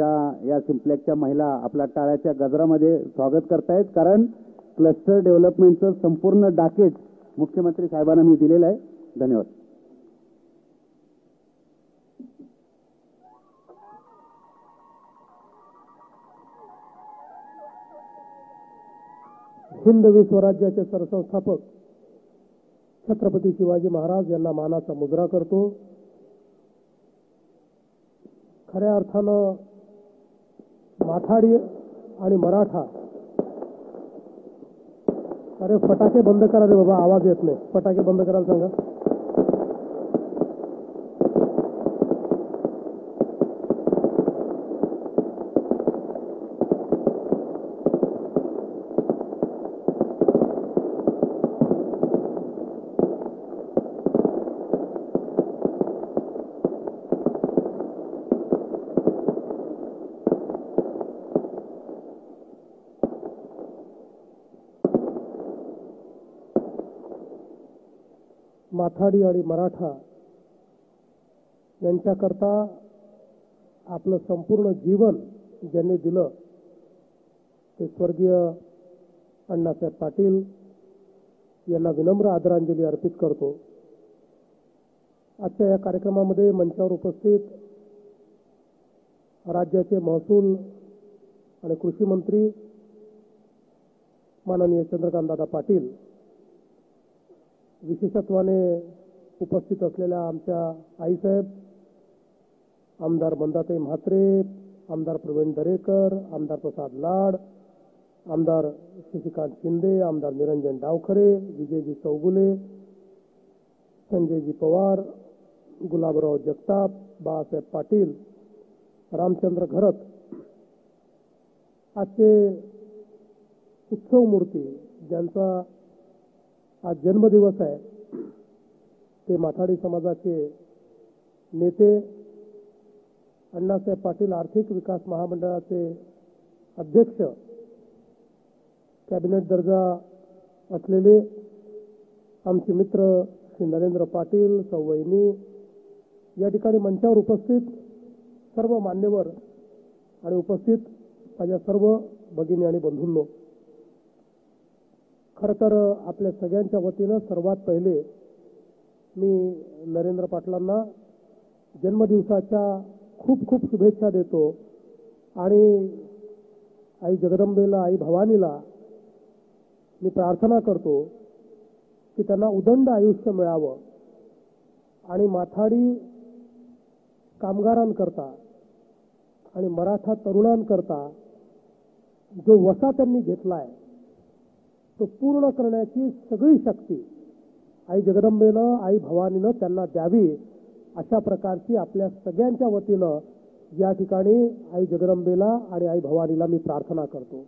आमच्या या सिम्प्लेक्सच्या महिला आपल्या टाळ्याच्या गजरामध्ये स्वागत करतायत. कारण क्लस्टर डेव्हलपमेंटचं संपूर्ण डाकेज मुख्यमंत्री साहेबांना मी दिलेलं आहे. धन्यवाद. हिंदवी स्वराज्याचे सरसंस्थापक छत्रपती शिवाजी महाराज यांना मानाचा मुजरा करतो. खऱ्या अर्थानं माथाडी आणि मराठा. अरे फटाके बंद करा रे बाबा आवाज येत नाही. फटाके बंद करायला सांगा. माथाडी आणि मराठा यांच्याकरता आपलं संपूर्ण जीवन ज्यांनी दिलं ते स्वर्गीय अण्णासाहेब पाटील यांना विनम्र आदरांजली अर्पित करतो. आजच्या या कार्यक्रमामध्ये मंचावर उपस्थित राज्याचे महसूल आणि कृषी मंत्री माननीय चंद्रकांतदादा पाटील विशेषत्वाने उपस्थित असलेल्या आमच्या आईसाहेब आमदार मंदाताई म्हात्रे आमदार प्रवीण दरेकर आमदार प्रसाद लाड आमदार शशिकांत शिंदे आमदार निरंजन डावखरे विजयजी चौगुले संजयजी पवार गुलाबराव जगताप बाळासाहेब पाटील रामचंद्र घरत. आजचे उत्सव मूर्ती ज्यांचा आज जन्मदिवस आहे. ते माथाडी समाजाचे नेते अण्णासाहेब पाटील आर्थिक विकास महामंडळाचे अध्यक्ष कॅबिनेट दर्जा असलेले आमचे मित्र श्री नरेंद्र पाटील सवयनी या ठिकाणी मंचावर उपस्थित सर्व मान्यवर आणि उपस्थित माझ्या सर्व भगिनी आणि बंधूंनो खरं तर आपल्या सगळ्यांच्या वतीनं सर्वात पहिले मी नरेंद्र पाटलांना जन्मदिवसाच्या खूप खूप शुभेच्छा देतो. आणि आई जगदंबेला आई भवानीला मी प्रार्थना करतो की त्यांना उदंड आयुष्य मिळावं आणि माथाडी कामगारांकरता आणि मराठा तरुणांकरता जो वसा त्यांनी घेतला आहे तो पूर्ण करण्याची सगळी शक्ती आई जगदंबेनं आई भवानीनं त्यांना द्यावी अशा प्रकारची आपल्या सगळ्यांच्या वतीनं या ठिकाणी आई जगदंबेला आणि आई भवानीला मी प्रार्थना करतो.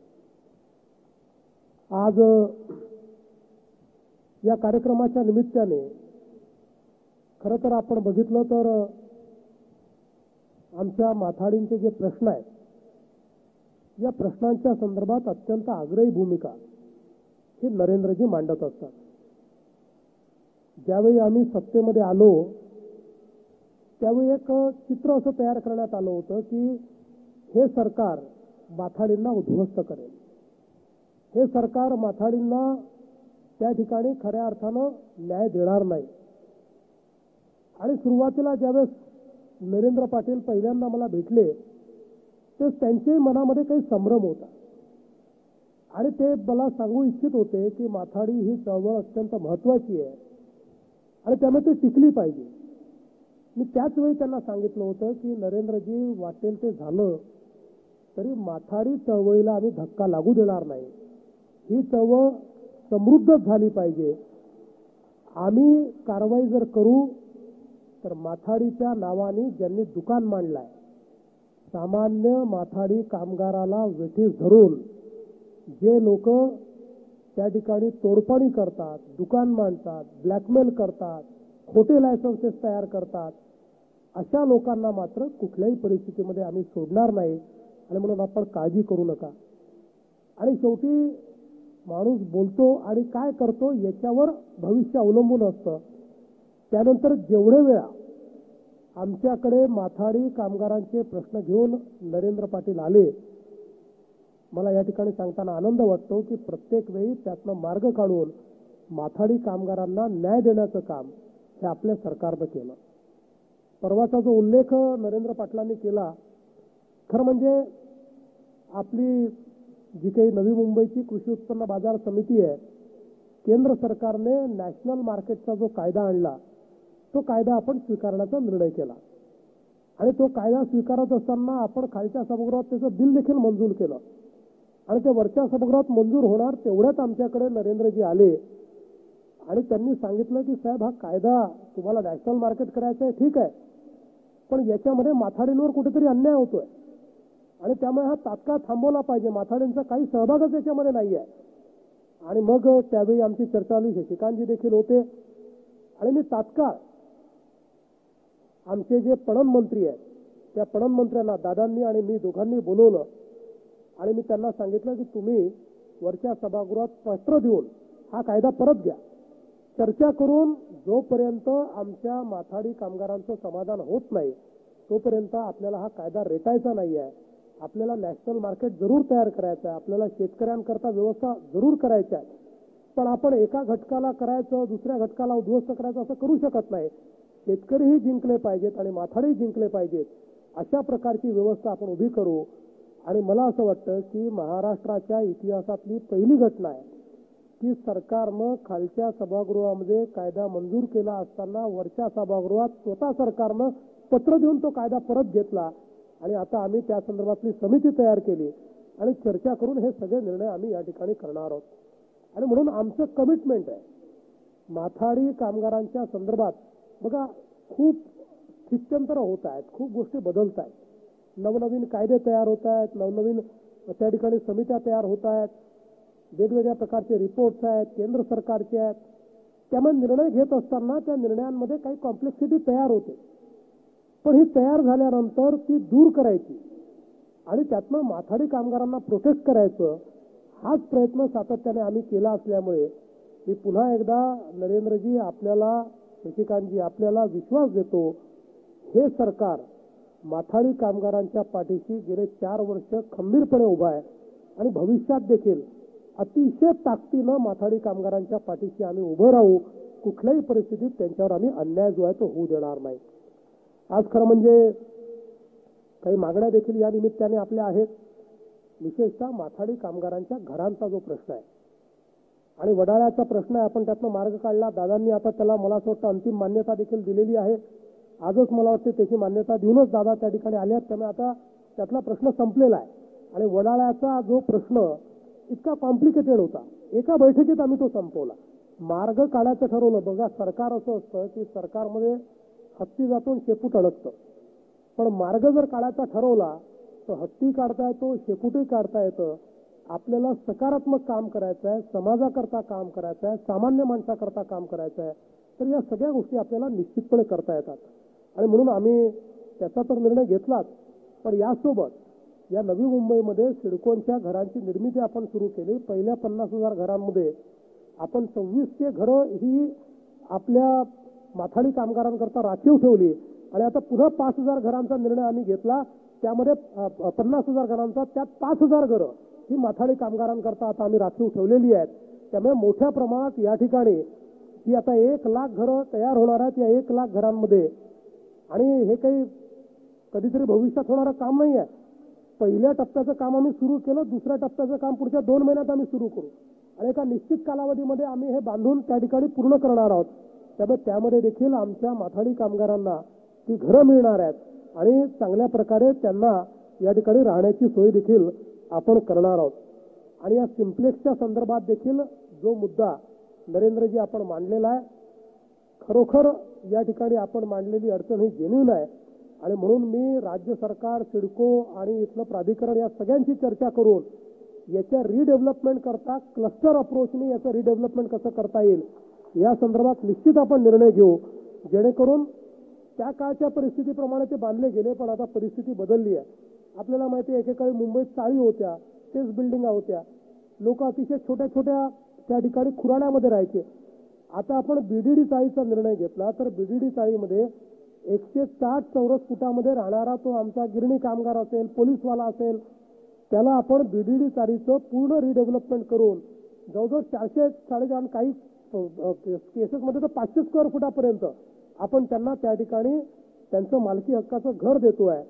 आज या कार्यक्रमाच्या निमित्ताने खरं तर आपण बघितलं तर आमच्या माथाडींचे जे प्रश्न आहेत या प्रश्नांच्या संदर्भात अत्यंत आग्रही भूमिका. हे नरेंद्रजी मांडत असतात. ज्यावेळी आम्ही सत्तेमध्ये आलो त्यावेळी एक चित्र असं तयार करण्यात आलं होतं की हे सरकार माथाडींना उद्ध्वस्त करेल. हे सरकार माथाडींना त्या ठिकाणी खऱ्या अर्थानं न्याय देणार नाही. आणि सुरुवातीला ज्यावेळेस नरेंद्र पाटील पहिल्यांदा मला भेटले तर त्यांच्याही मनामध्ये काही संभ्रम होता. आणि ते मला सांगू इच्छित होते की माथाडी ही चळवळ अत्यंत महत्वाची आहे. आणि त्यामुळे ती टिकली पाहिजे. मी त्याच वेळी त्यांना सांगितलं होतं की नरेंद्रजी वाटेल ते झालं तरी माथाडी चळवळीला आम्ही धक्का लागू देणार नाही. ही चळवळ समृद्धच झाली पाहिजे. आम्ही कारवाई जर करू तर माथाडीच्या नावाने ज्यांनी दुकान मांडलाय सामान्य माथाडी कामगाराला वेठीस धरून जे लोक त्या ठिकाणी तोडपाणी करतात दुकान मांडतात ब्लॅकमेल करतात खोटे लायसन्सेस तयार करतात अशा लोकांना मात्र कुठल्याही परिस्थितीमध्ये आम्ही सोडणार नाही आणि म्हणून आपण काळजी करू नका. आणि शेवटी माणूस बोलतो आणि काय करतो याच्यावर भविष्य अवलंबून असतं. त्यानंतर जेवढे वेळा आमच्याकडे माथाडी कामगारांचे प्रश्न घेऊन नरेंद्र पाटील आले मला या ठिकाणी सांगताना आनंद वाटतो की प्रत्येक वेळी त्यातनं मार्ग काढून माथाडी कामगारांना न्याय देण्याचं काम हे आपल्या सरकारनं केलं. परवाचा जो उल्लेख नरेंद्र पाटलांनी केला खरं म्हणजे आपली जी काही नवी मुंबईची कृषी उत्पन्न बाजार समिती आहे केंद्र सरकारने नॅशनल मार्केटचा जो कायदा आणला तो कायदा आपण स्वीकारण्याचा निर्णय केला. आणि तो कायदा स्वीकारत असताना आपण खालच्या सभागृहात त्याचं बिल देखील मंजूर केलं. आणि ते वरच्या सभागृहात मंजूर होणार तेवढ्याच आमच्याकडे नरेंद्रजी आले. आणि त्यांनी सांगितलं की साहेब हा कायदा तुम्हाला नॅशनल मार्केट करायचं आहे ठीक आहे. पण याच्यामध्ये माथाडींवर कुठेतरी अन्याय होतोय. आणि त्यामुळे हा तात्काळ थांबवला पाहिजे. माथाडींचा काही सहभागच याच्यामध्ये नाही आहे. आणि मग त्यावेळी आमची चर्चा आली शशिकांतजी देखील होते. आणि मी तात्काळ आमचे जे पणन मंत्री आहेत त्या पणन मंत्र्यांना दादांनी आणि मी दोघांनी बोलवलं. आणि मी त्यांना सांगितलं की तुम्ही वरच्या सभागृहात पत्र देऊन हा कायदा परत घ्या. चर्चा करून जोपर्यंत आमच्या माथाडी कामगारांचं समाधान होत नाही तोपर्यंत आपल्याला हा कायदा रेटायचा नाही आहे. आपल्याला नॅशनल मार्केट जरूर तयार करायचं आहे. आपल्याला शेतकऱ्यांकरता व्यवस्था जरूर करायच्या आहे. पण आपण एका घटकाला करायचं दुसऱ्या घटकाला उद्ध्वस्त करायचं असं करू शकत नाही. शेतकरीही जिंकले पाहिजेत आणि माथाडी जिंकले पाहिजेत. अशा प्रकारची व्यवस्था आपण उभी करू. आणि मला असं वाटतं की महाराष्ट्राच्या इतिहासातली पहिली घटना आहे की सरकारनं खालच्या सभागृहामध्ये कायदा मंजूर केला असताना वरच्या सभागृहात स्वतः सरकारनं पत्र देऊन तो कायदा परत घेतला. आणि आता आम्ही त्या संदर्भातली समिती तयार केली आणि चर्चा करून हे सगळे निर्णय आम्ही या ठिकाणी करणार आहोत. आणि म्हणून आमचं कमिटमेंट आहे. माथाडी कामगारांच्या संदर्भात बघा खूप स्थित्यंतर होत आहेत खूप गोष्टी बदलत आहेत. नवनवीन कायदे तयार होत आहेत नवनवीन त्या ठिकाणी समित्या तयार होत आहेत वेगवेगळ्या प्रकारचे रिपोर्ट्स आहेत केंद्र सरकारचे आहेत. त्यामुळे निर्णय घेत असताना त्या निर्णयांमध्ये काही कॉम्प्लेक्सिटी तयार होते. पण ही तयार झाल्यानंतर ती दूर करायची आणि त्यातनं माथाडी कामगारांना प्रोटेक्ट करायचं हाच प्रयत्न सातत्याने आम्ही केला असल्यामुळे मी पुन्हा एकदा नरेंद्रजी आपल्याला शशिकांतजी आपल्याला विश्वास देतो हे सरकार माथाडी कामगारांच्या पाठीशी गेले चार वर्ष खंबीरपणे उभा आहे. आणि भविष्यात देखील अतिशय ताकदीनं माथाडी कामगारांच्या पाठीशी आम्ही उभं राहू कुठल्याही परिस्थितीत त्यांच्यावर आम्ही अन्याय जो आहे तो होऊ देणार नाही. आज खरं म्हणजे काही मागण्या देखील या निमित्ताने आपल्या आहेत. विशेषतः माथाडी कामगारांच्या घरांचा जो प्रश्न आहे. आणि वडाळ्याचा प्रश्न आहे आपण त्यातनं मार्ग काढला. दादांनी आता त्याला मला असं वाटतं अंतिम मान्यता देखील दिलेली आहे. आजच मला वाटते त्याची मान्यता देऊनच दादा त्या ठिकाणी आले आहेत. त्यामुळे आता त्यातला प्रश्न संपलेला आहे. आणि वडाळ्याचा जो प्रश्न इतका कॉम्प्लिकेटेड होता. एका बैठकीत आम्ही तो संपवला. मार्ग काढायचं ठरवलं. बघा सरकार असं असतं की सरकारमध्ये हत्ती जातो शेपूट अडकतं. पण मार्ग जर काढायचा ठरवला तर हत्ती काढता येतो शेपूटही काढता येतं. आपल्याला सकारात्मक काम करायचं आहे समाजाकरता काम करायचं आहे सामान्य माणसाकरता काम करायचं आहे. तर या सगळ्या गोष्टी आपल्याला निश्चितपणे करता येतात. आणि म्हणून आम्ही त्याचा तर निर्णय घेतलाच. पण यासोबत या नवी मुंबईमध्ये सिडकोनच्या घरांची निर्मिती आपण सुरू केली. पहिल्या पन्नास हजार घरांमध्ये आपण सव्वीसशे घरं ही आपल्या माथाडी कामगारांकरता राखीव ठेवली. आणि आता पुन्हा पाच हजार घरांचा निर्णय आम्ही घेतला. त्यामध्ये पन्नास हजार घरांचा त्यात पाच हजार घरं ही माथाडी कामगारांकरता आता आम्ही राखीव ठेवलेली आहेत. त्यामुळे मोठ्या प्रमाणात या ठिकाणी ही आता एक लाख घरं तयार होणार आहेत. या एक लाख घरांमध्ये आणि हे काही कधीतरी भविष्यात होणारं काम नाही आहे. पहिल्या टप्प्याचं काम आम्ही सुरू केलं दुसऱ्या टप्प्याचं काम पुढच्या दोन महिन्यात आम्ही सुरू करू. आणि एका निश्चित कालावधीमध्ये आम्ही हे बांधून त्या ठिकाणी पूर्ण करणार आहोत. त्यामुळे त्यामध्ये देखील आमच्या माथाडी कामगारांना ती घरं मिळणार आहेत. आणि चांगल्या प्रकारे त्यांना या ठिकाणी राहण्याची सोय देखील आपण करणार आहोत. आणि या सिम्प्लेक्सच्या संदर्भात देखील जो मुद्दा नरेंद्रजी आपण मांडलेला आहे खरोखर या ठिकाणी आपण मांडलेली अडचण ही जेन्युन आहे. आणि म्हणून मी राज्य सरकार सिडको आणि इथलं प्राधिकरण या सगळ्यांची चर्चा करून याच्या रिडेव्हलपमेंट करता क्लस्टर अप्रोचने याचं रिडेव्हलपमेंट कसं करता येईल या संदर्भात निश्चित आपण निर्णय घेऊ. जेणेकरून त्या काळच्या परिस्थितीप्रमाणे ते बांधले गेले पण आता परिस्थिती बदलली आहे. आपल्याला माहिती आहे एकेकाळी मुंबईत चाळी होत्या तेच बिल्डिंगा होत्या. लोक अतिशय छोट्या छोट्या त्या ठिकाणी खुराण्यामध्ये राहायचे. आता आपण बीडीडी चाळीचा निर्णय घेतला तर बीडीडी चाळीमध्ये एकशे साठ चौरस फुटामध्ये राहणारा तो आमचा गिरणी कामगार असेल पोलीसवाला असेल त्याला आपण बीडीडी चाळीचं पूर्ण रिडेव्हलपमेंट करून जवळजवळ चारशे साडेचार काही केसेसमध्ये तर पाचशे स्क्वेअर फुटापर्यंत आपण त्यांना त्या ठिकाणी त्यांचं मालकी हक्काचं घर देतोय.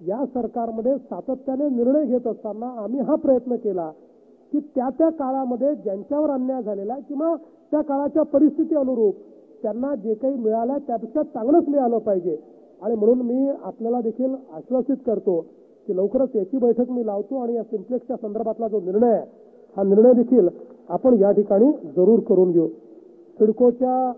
या सरकारमध्ये सातत्याने निर्णय घेत असताना आम्ही हा प्रयत्न केला की त्या त्या काळामध्ये ज्यांच्यावर अन्याय झालेला आहे किंवा त्या काळाच्या परिस्थिती अनुरूप त्यांना जे काही मिळालं आहे त्यापेक्षा चांगलंच मिळालं पाहिजे. आणि म्हणून मी आपल्याला देखील आश्वासित करतो की लवकरच याची बैठक मी लावतो आणि या सिम्प्लेक्सच्या संदर्भातला जो निर्णय आहे हा निर्णय देखील आपण या ठिकाणी जरूर करून घेऊ. सिडकोच्या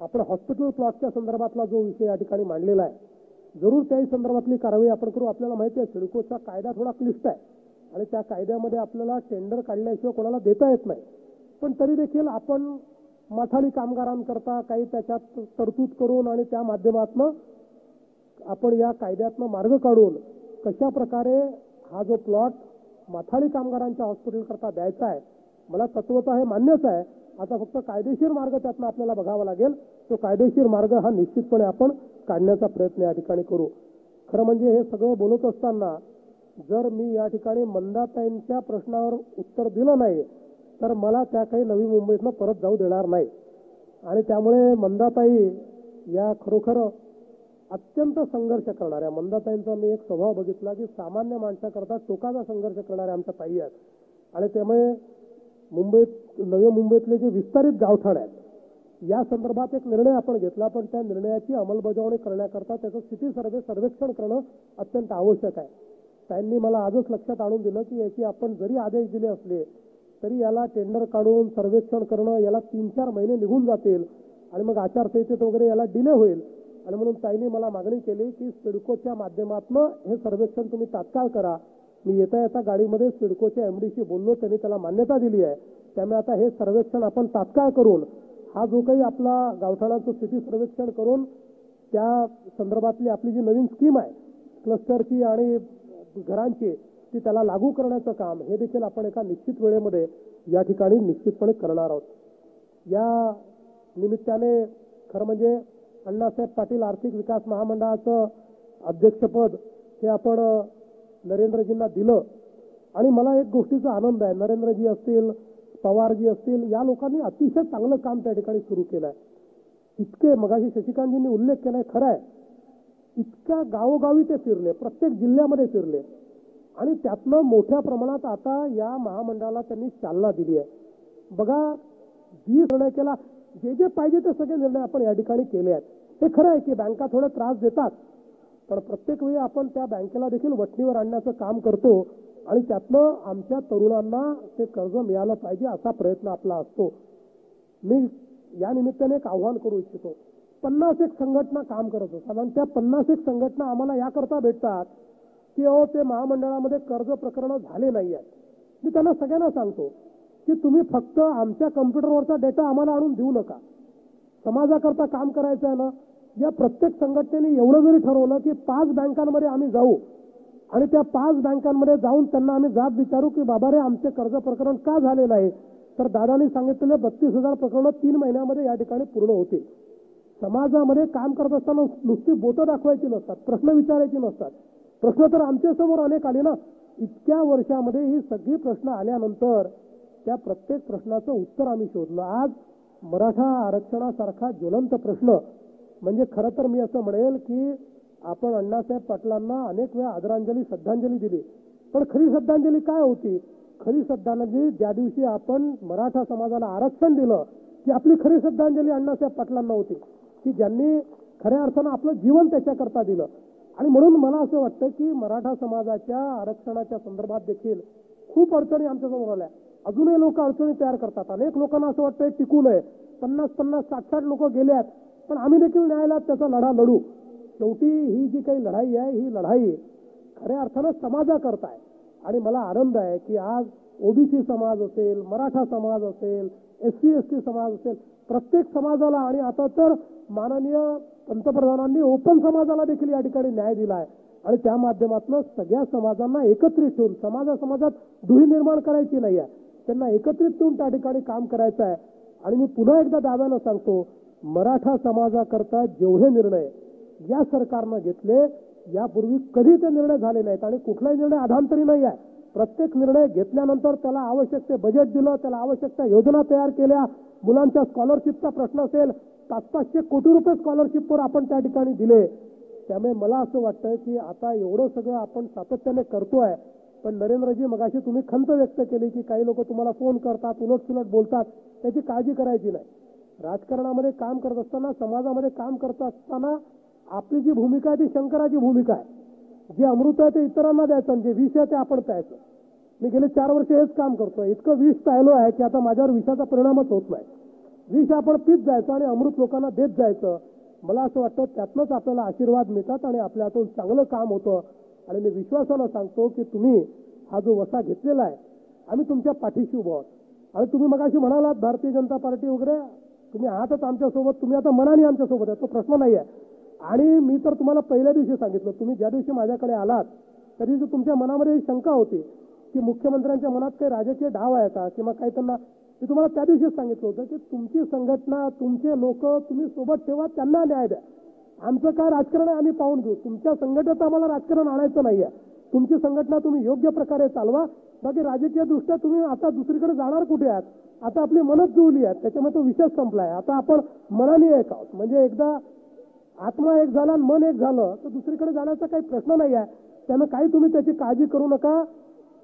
आपण हॉस्पिटल प्लॉटच्या संदर्भातला जो विषय या ठिकाणी मांडलेला आहे जरूर त्याही संदर्भातली कारवाई आपण करू. आपल्याला माहिती आहे सिडकोचा कायदा थोडा क्लिष्ट आहे. आणि त्या कायद्यामध्ये आपल्याला टेंडर काढल्याशिवाय कोणाला देता येत नाही. पण तरी देखील आपण मठाली कामगारांकरता काही त्याच्यात तरतूद करून आणि त्या माध्यमातनं आपण या कायद्यातनं मार्ग काढून कशा प्रकारे हा जो प्लॉट माथाडी कामगारांच्या हॉस्पिटलकरता द्यायचा आहे मला तत्वत हे मान्यच आहे. आता फक्त कायदेशीर मार्ग त्यातनं आपल्याला बघावा लागेल. तो कायदेशीर मार्ग हा निश्चितपणे आपण काढण्याचा प्रयत्न या ठिकाणी करू. खरं म्हणजे हे सगळं बोलत असताना जर मी या ठिकाणी मंदाताईंच्या प्रश्नावर उत्तर दिलं नाही तर मला त्या काही नवी मुंबईतनं परत जाऊ देणार नाही. आणि त्यामुळे मंदाताई या खरोखर अत्यंत संघर्ष करणाऱ्या मंदाताईंचा मी एक स्वभाव बघितला की सामान्य माणसाकरता टोकाचा संघर्ष करणाऱ्या आमच्या ताई आहेत. आणि त्यामुळे मुंबईत नवी मुंबईतले जे विस्तारित गावठाण आहेत या संदर्भात एक निर्णय आपण घेतला पण त्या निर्णयाची अंमलबजावणी करण्याकरता त्याचं स्थिती सर्वे सर्वेक्षण करणं अत्यंत आवश्यक आहे. त्यांनी मला आजच लक्षात आणून दिलं की याची आपण जरी आदेश दिले असले तरी याला टेंडर काढून सर्वेक्षण करणं याला तीन चार महिने निघून जातील. आणि मग आचारसंहितेत वगैरे याला डिले होईल. आणि म्हणून ताईने मला मागणी केली की सिडकोच्या माध्यमातून हे सर्वेक्षण तुम्ही तात्काळ करा. मी येता येता गाडीमध्ये सिडकोच्या एमडीशी बोललो त्यांनी त्याला मान्यता दिली आहे. त्यामुळे आता हे सर्वेक्षण आपण तात्काळ करून हा जो काही आपला गावठाणाचं सिटी सर्वेक्षण करून त्या संदर्भातली आपली जी नवीन स्कीम आहे क्लस्टरची आणि घरांची ती त्याला लागू करण्याचं काम हे देखील आपण एका निश्चित वेळेमध्ये या ठिकाणी निश्चितपणे करणार आहोत. या निमित्ताने खरं म्हणजे अण्णासाहेब पाटील आर्थिक विकास महामंडळाचं अध्यक्षपद हे आपण नरेंद्रजींना दिलं. आणि मला एक गोष्टीचा आनंद आहे. नरेंद्रजी असतील पवारजी असतील या लोकांनी अतिशय चांगलं काम त्या ठिकाणी सुरू केलं आहे इतके मगाशी शशिकांतजींनी उल्लेख केलाय खरं आहे इतक्या गावोगावी ते फिरले प्रत्येक जिल्ह्यामध्ये फिरले. आणि त्यातनं मोठ्या प्रमाणात आता या महामंडळाला त्यांनी चालना दिली आहे. बघा जी निर्णय केला जे जे पाहिजे ते सगळे निर्णय आपण या ठिकाणी केले आहेत. हे खरं आहे की बँका थोडे त्रास देतात पण प्रत्येक वेळी आपण त्या बँकेला देखील वटणीवर आणण्याचं काम करतो आणि त्यातनं आमच्या तरुणांना ते कर्ज मिळालं पाहिजे असा प्रयत्न आपला असतो. मी या निमित्ताने एक आव्हान करू इच्छितो. पन्नास एक संघटना काम करत होतो साधारण त्या पन्नास एक संघटना आम्हाला याकरता भेटतात की अहो ते महामंडळामध्ये कर्ज प्रकरणं झाले नाही आहेत मी त्यांना सगळ्यांना सांगतो की तुम्ही फक्त आमच्या कम्प्युटरवरचा डेटा आम्हाला आणून देऊ नका. समाजाकरता काम करायचं आहे ना या प्रत्येक संघटनेने एवढं जरी ठरवलं की पाच बँकांमध्ये आम्ही जाऊ आणि त्या पाच बँकांमध्ये जाऊन त्यांना आम्ही जाब विचारू की बाबा रे आमचे कर्ज प्रकरण का झाले नाही? तर दादानी सांगितलेले बत्तीस हजार प्रकरणं तीन महिन्यामध्ये या ठिकाणी पूर्ण होतील. समाजामध्ये काम करत असताना नुसती बोटं दाखवायची नसतात प्रश्न विचारायचे नसतात. प्रश्न तर आमच्यासमोर अनेक आले ना. इतक्या वर्षामध्ये ही सगळी प्रश्न आल्यानंतर त्या प्रत्येक प्रश्नाचं उत्तर आम्ही शोधलं. आज मराठा आरक्षणासारखा ज्वलंत प्रश्न म्हणजे खरं तर मी असं म्हणेल की आपण अण्णासाहेब पाटलांना अनेक वेळा आदरांजली श्रद्धांजली दिली. पण खरी श्रद्धांजली काय होती? खरी श्रद्धांजली ज्या दिवशी आपण मराठा समाजाला आरक्षण दिलं ती आपली खरी श्रद्धांजली अण्णासाहेब पाटलांना होती. की ज्यांनी खऱ्या अर्थानं आपलं जीवन त्याच्याकरता दिलं. आणि म्हणून मला असं वाटतं की मराठा समाजाच्या आरक्षणाच्या संदर्भात देखील खूप अडचणी आमच्यासमोर आल्या. अजूनही लोक अडचणी तयार करतात. अनेक लोकांना असं वाटतं टिकू नये पन्नास पन्नास साठ साठ लोक गेले आहेत पण आम्ही देखील न्यायालयात त्याचा लढा लढू. शेवटी ही जी काही लढाई आहे ही लढाई खऱ्या अर्थानं समाजाकरता आहे आणि मला आनंद आहे की आज ओबीसी समाज असेल मराठा समाज असेल एस सी एस टी समाज असेल प्रत्येक समाजाला आणि आता तर माननीय पंतप्रधानांनी ओपन समाजाला देखील या ठिकाणी न्याय दिला आहे. आणि त्या माध्यमातून सगळ्या समाजांना एकत्रित ठेवून समाजा समाजात दुही निर्माण करायची नाही आहे. त्यांना एकत्रित ठेवून त्या ठिकाणी काम करायचं आहे. आणि मी पुन्हा एकदा दाव्यानं सांगतो मराठा समाजाकरता जेवढे निर्णय या सरकारनं घेतले यापूर्वी कधी ते निर्णय झाले नाहीत आणि कुठलाही निर्णय आधांतरी नाही आहे. प्रत्येक निर्णय घेतल्यानंतर त्याला आवश्यक ते बजेट दिलं त्याला आवश्यक त्या योजना तयार केल्या मुलांच्या स्कॉलरशिपचा प्रश्न असेल पाच पाचशे कोटी रुपये स्कॉलरशिपवर आपण त्या ठिकाणी दिले. त्यामुळे मला असं वाटतं की आता एवढं सगळं आपण सातत्याने करतोय पण नरेंद्रजी मगाशी तुम्ही खंत व्यक्त केली की काही लोक तुम्हाला फोन करतात उलट सुलट बोलतात त्याची काळजी करायची नाही. राजकारणामध्ये काम करत असताना समाजामध्ये काम करत असताना आपली जी भूमिका आहे ती शंकराची भूमिका आहे. जे अमृत आहे ते इतरांना द्यायचं आणि जे विष आहे ते आपण प्यायचं. मी गेले चार वर्ष हेच काम करतोय. इतकं विष प्यायलो आहे की आता माझ्यावर विषाचा परिणामच होत नाही. विष आपण पीत जायचं आणि अमृत लोकांना देत जायचं. मला असं वाटतं त्यातनंच आपल्याला आशीर्वाद मिळतात आणि आपल्या हातून चांगलं काम होतं. आणि मी विश्वासानं सांगतो की तुम्ही हा जो वसा घेतलेला आहे आम्ही तुमच्या पाठीशी उभं आहोत. आणि तुम्ही मग अशी म्हणालात भारतीय जनता पार्टी वगैरे तुम्ही आहातच आमच्यासोबत तुम्ही आता मनाने आमच्यासोबत आहे तो प्रश्न नाही आहे. आणि मी तर तुम्हाला पहिल्या दिवशी सांगितलं तुम्ही ज्या दिवशी माझ्याकडे आलात त्या दिवशी तुमच्या मनामध्ये ही शंका होती की मुख्यमंत्र्यांच्या मनात काही राजकीय डाव आहे का किंवा काही त्यांना मी तुम्हाला त्या दिवशीच सांगितलं होतं की तुमची संघटना तुमचे लोक तुम्ही सोबत ठेवा त्यांना न्याय द्या. आमचं काय राजकारण आहे आम्ही पाहून घेऊ. तुमच्या संघटनेत आम्हाला राजकारण आणायचं नाही आहे तुमची संघटना तुम्ही योग्य प्रकारे चालवा. बाकी राजकीय दृष्ट्या तुम्ही आता दुसरीकडे जाणार कुठे आहात? आता आपली मनच जुळली आहेत त्याच्यामुळे तो विषय संपलाय. आता आपण मनाने एक आहोत. म्हणजे एकदा आत्मा एक झाला आणि मन एक झालं तर दुसरीकडे जाण्याचा काही प्रश्न नाही आहे. त्यानं काही तुम्ही त्याची काळजी करू नका.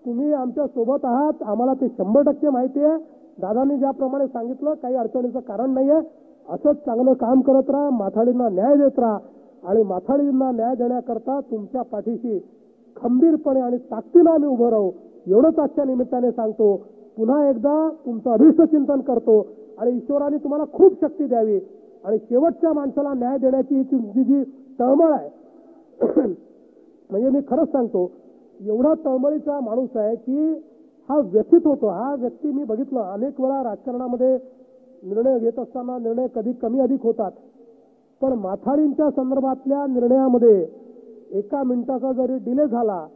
तुम्ही आमच्यासोबत आहात. आम्हाला ते शंभर टक्के माहिती आहे. दादांनी ज्याप्रमाणे सांगितलं काही अडचणीचं कारण नाही आहे असंच चांगलं काम करत राहा माथाडींना न्याय देत राहा. आणि माथाडींना न्याय देण्याकरता तुमच्या पाठीशी खंबीरपणे आणि ताकदीनं आम्ही उभं राहू. एवढंच आजच्या निमित्ताने सांगतो. पुन्हा एकदा तुमचं अभिष्ट चिंतन करतो. आणि ईश्वराने तुम्हाला खूप शक्ती द्यावी. आणि शेवटच्या माणसाला न्याय देण्याची तुमची जी तळमळ आहे. म्हणजे मी खरंच सांगतो एवढा तळमळीचा माणूस आहे की हा व्यथित होतो. हा व्यक्ती मी बघितलं. अनेक वेळा राजकारणामध्ये निर्णय घेत असताना निर्णय कधी कमी अधिक होतात. पण माथाडींच्या संदर्भातल्या निर्णयामध्ये एका मिनिटाचा जरी डिले झाला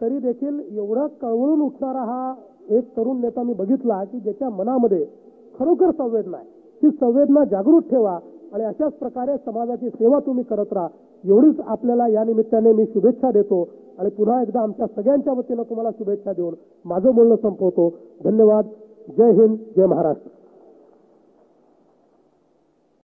तरी देखील एवढा कळवळून उठणारा हा एक तरुण नेता मी बघितला की ज्याच्या मनामध्ये खरोखर संवेदना आहे. ती संवेदना जागृत ठेवा आणि अशाच प्रकारे समाजाची सेवा तुम्ही करत राहा. एवढीच आपल्याला या निमित्ताने मी शुभेच्छा देतो. आणि पुन्हा एकदा आमच्या सगळ्यांच्या वतीनं तुम्हाला शुभेच्छा देऊन माझं बोलणं संपवतो. धन्यवाद. जय हिंद जय महाराष्ट्र.